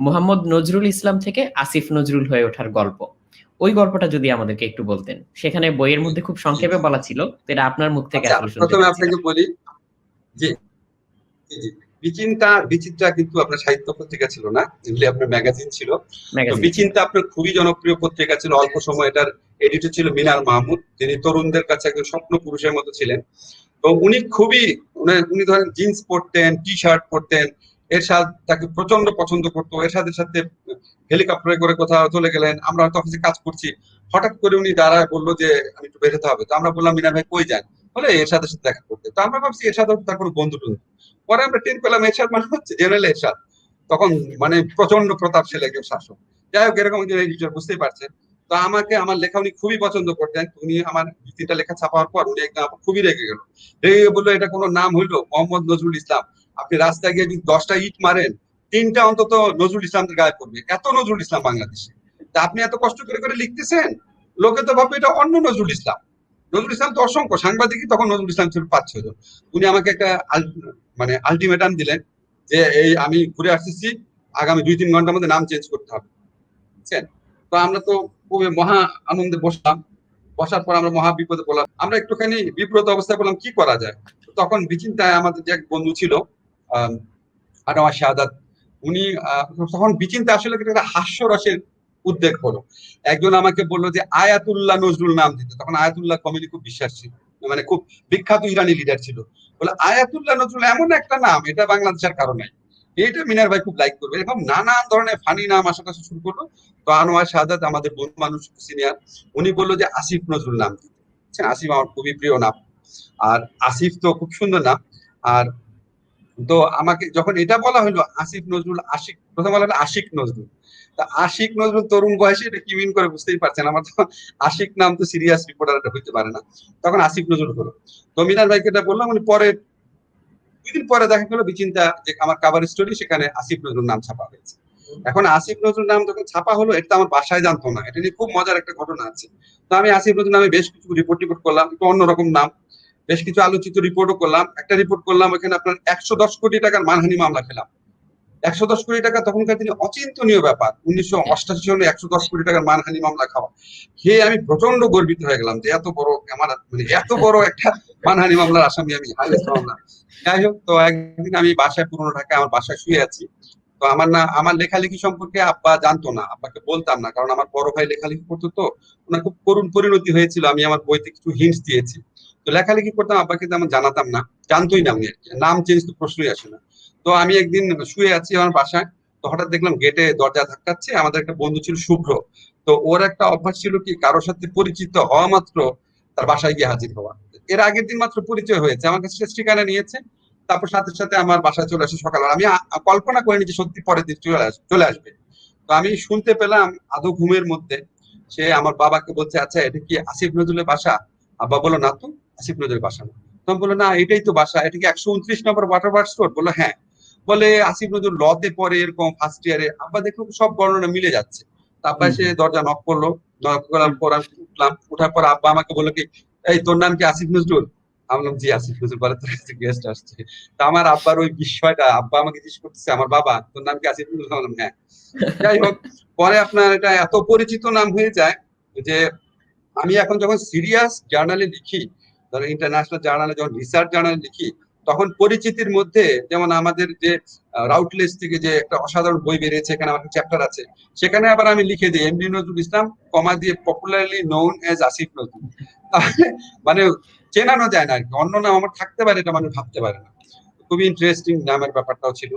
মোহাম্মদ নজরুল ইসলাম থেকে আসিফ নজরুল হয়ে ওঠার গল্প। ওই গল্পটা যদি আমাদেরকে একটু বলতেন। সেখানে বইয়ের মধ্যে খুব সংক্ষেপে বলা ছিল এটা আপনার মুখ থেকে আচ্ছা, প্রথমে আপনাকে বলি যে বিচিন্তা বিচিত্রা কিন্তু আপনার সাহিত্য পত্রিকা ছিল না এগুলি আপনার ম্যাগাজিন ছিল। বিচিন্তা আপনার খুবই জনপ্রিয় পত্রিকা ছিল। অল্প সময় এটার এডিটর ছিল মিনার মাহমুদ। যিনি তরুণদের কাছে একজন স্বপ্ন পুরুষের মতো ছিলেন। তো উনি খুবই উনি- উনি ধরেন জিন্স পরতেন টি শার্ট পরতেন এর সাথে তাকে প্রচণ্ড পছন্দ করতো। এর সাথে সাথে হেলিকপ্টারে করে কোথাও চলে গেলেন। আমরা হয়তো অফিসে কাজ করছি। হঠাৎ করে উনি দাঁড়ায় বলল যে, আমি একটু বেরোতে হবে। তো আমরা বললাম মিনার ভাই কই যান? বলে এর সাথে সাথে দেখা করতে। তো আমরা ভাবছি এর সাথে তার কোনো বন্ধু টন্ধু পরে আমরা টের পেলাম এরশাদ মানে হচ্ছে জেনারেল এরশাদ। তখন মানে প্রচণ্ড প্রতাপশীল একজন শাসক। যাই হোক, এরকম টিচার বুঝতেই পারছেন তো আমাকে, আমার লেখা উনি খুবই পছন্দ করতেন। উনি আমার তিনটা লেখা ছাপার পর উনি একদম খুবই রেগে গেল। রেগে গিয়ে বলল, এটা কোনো নাম হইল? মোহাম্মদ নজরুল ইসলাম। আপনি রাস্তায় গিয়ে যদি দশটা ইট মারেন, তিনটা অন্তত নজরুল ইসলামদের গায়ে পড়বে এত নজরুল ইসলাম বাংলাদেশে। তা আপনি এত কষ্ট করে করে লিখতেছেন? লোকে তো ভাববে এটা অন্য নজরুল ইসলাম। নজরুল ইসলাম তো অসংখ্য। সাংবাদিকই তখন নজরুল ইসলাম ছিল পাঁচ ছজন উনি আমাকে একটা মানে আলটিমেটাম দিলেন যে, এই আমি ঘুরে আসতেছি, আগামী দুই, তিন ঘণ্টার মধ্যে নাম চেঞ্জ করতে হবে। বুঝছেন? তো আমরা তো খুবই মহা আনন্দে বসলাম। বসার পর আমরা মহা বিপদে পড়লাম। আমরা একটুখানি বিব্রত অবস্থায় বললাম, কি করা যায়? তখন বিচিন্তায় আমাদের যে এক বন্ধু ছিল আনোয়ার শাহাদাত উনি তখন বিচিন্তা আসলে একটা হাস্যরসের উদ্বেগ হলো। একজন আমাকে বলল যে, আয়াতুল্লাহ নজরুল নাম দিতে। তখন আয়াতুল্লাহ কমিটি খুব বিশ্বাস ছিল মানে খুব বিখ্যাত ইরানি লিডার ছিল। বলে, আয়াতুল্লাহ নজরুল এমন একটা নাম, এটা বাংলাদেশের কারণে এটা মিনার ভাই খুব লাইক করবে। এরকম নানান ধরনের ফানি নাম আশেপাশে শুরু করল। তো আনোয়ার শাহাদাত, আমাদের বন্ধু মানুষ সিনিয়র উনি বলল যে, আসিফ নজরুল নাম দিতে। আসিফ আমার খুবই প্রিয় নাম। আর আসিফ তো খুব সুন্দর নাম। আর তো আমাকে যখন এটা বলা হলো আসিফ নজরুল, আশিক, প্রথম বলা হলো আশিক নজরুল। তা আশিক নজরুল তরুণ বয়সে এটা কি মিন করে বুঝতেই পারছেন? আমার তো আশিক নাম তো সিরিয়াস রিপোর্টার হইতে পারে না। তখন আসিফ নজরুল হলো। তো মিনার ভাইকে এটা বললাম, উনি পরে দুদিন পরে দেখা গেলো বিচিন্তা যে আমার কাভার স্টোরি সেখানে আসিফ নজরুল নাম ছাপা হয়েছে। এখন আসিফ নজরুল নাম যখন ছাপা হলো, এটা আমার বাসায় জানতো না। এটা নিয়ে খুব মজার একটা ঘটনা আছে। তো আমি আসিফ নজরুল নামে বেশ কিছু রিপোর্ট টিপোর্ট করলাম, একটু অন্যরকম নাম। বেশ কিছু আলোচিত রিপোর্টও করলাম। একটা রিপোর্ট করলাম এখানে আপনার একশো দশ কোটি টাকার মানহানি মামলা খেলাম। একশো দশ কোটি টাকা তখনকার দিনে অচিন্তনীয় ব্যাপার। উনিশশো অষ্টাশি সালে একশো দশ কোটি টাকার মানহানি মামলা খাওয়া। খেয়ে আমি প্রচণ্ড গর্বিত হয়ে গেলাম যে এত বড় আমার মানে এত বড় একটা মানহানি মামলার আসামি আমি যাই হোক, তো একদিন আমি বাসায় পুরোনো ঢাকায় আমার বাসায় শুয়ে আছি। তো আমার না, আমার লেখালেখি সম্পর্কে আব্বা জানতো না, আব্বাকে বলতাম না। কারণ আমার বড় ভাই লেখালেখি করতো তো, ওনার খুব করুণ পরিণতি হয়েছিল। আমি আমার বইতে কিছু হিন্টস দিয়েছি। তো লেখালেখি করতাম, আব্বাকে তেমন জানাতাম না, জানতোই না কি। নাম চেঞ্জ তো প্রশ্নই আসে না। তো আমি একদিন শুয়ে আছি আমার বাসায়, তো হঠাৎ দেখলাম গেটে দরজা ধাক্কাচ্ছে, আমাদের একটা বন্ধু ছিল শুভ্র। তো ওর একটা অভ্যাস ছিল কি, কারোর সাথে পরিচিত হওয়া মাত্র তার বাসায় গিয়ে হাজির হওয়া। এর আগের দিন মাত্র পরিচয় হয়েছে, আমার কাছে ঠিকানা নিয়েছে, তারপর সাথে সাথে আমার বাসায় চলে আসে সকালবেলা আমি কল্পনা করিনি যে সত্যি পরের দিন চলে আসবে চলে আসবে। তো আমি শুনতে পেলাম আদৌ ঘুমের মধ্যে, সে আমার বাবাকে বলছে আচ্ছা এটা কি আসিফ নজরুলের বাসা? আব্বা বলো না তো। আসিফ নজরুলের বাসা না। তখন বলল না এটাই তো বাসা। এটা কি একশো উনত্রিশ নম্বর ওয়াটার পার্ক স্টোর বলল হ্যাঁ। বলে আসিফ নজরুল লতে পরে এরকম ফার্স্ট ইয়ারে আব্বা দেখল সব বর্ণনা মিলে যাচ্ছে। তা আব্বা এসে দরজা নক করল। নক করার পর উঠলাম। উঠার পর আব্বা আমাকে বলল কি এই তোর নাম কি আসিফ নজরুল? আমি বললাম জি আসিফ নজরুল বলে তোর কাছে গেস্ট আসছে। তা আমার আব্বার ওই বিস্ময়টা আব্বা আমাকে জিজ্ঞেস করতেছে আমার বাবা তোর নাম কি আসিফ নজরুল? বললাম হ্যাঁ। যাই হোক পরে আপনার এটা এত পরিচিত নাম হয়ে যায় যে আমি এখন যখন সিরিয়াস জার্নালে লিখি ধরো ইন্টারন্যাশনাল জার্নালে যখন রিসার্চ জার্নালে লিখি, তখন পরিচিতির মধ্যে যেমন আমাদের যে রাউটলেস থেকে যে একটা অসাধারণ বই বেরিয়েছে, এখানে আমার চ্যাপ্টার আছে, সেখানে আবার আমি লিখে দিই এমডি নজরুল ইসলাম, কমা দিয়ে popularly known as Asif Nazrul. মানে চেনানো যায় না আর কি, অন্য নাম আমার থাকতে পারে, এটা মানুষ ভাবতে পারে না। খুবই ইন্টারেস্টিং নামের ব্যাপারটাও ছিল।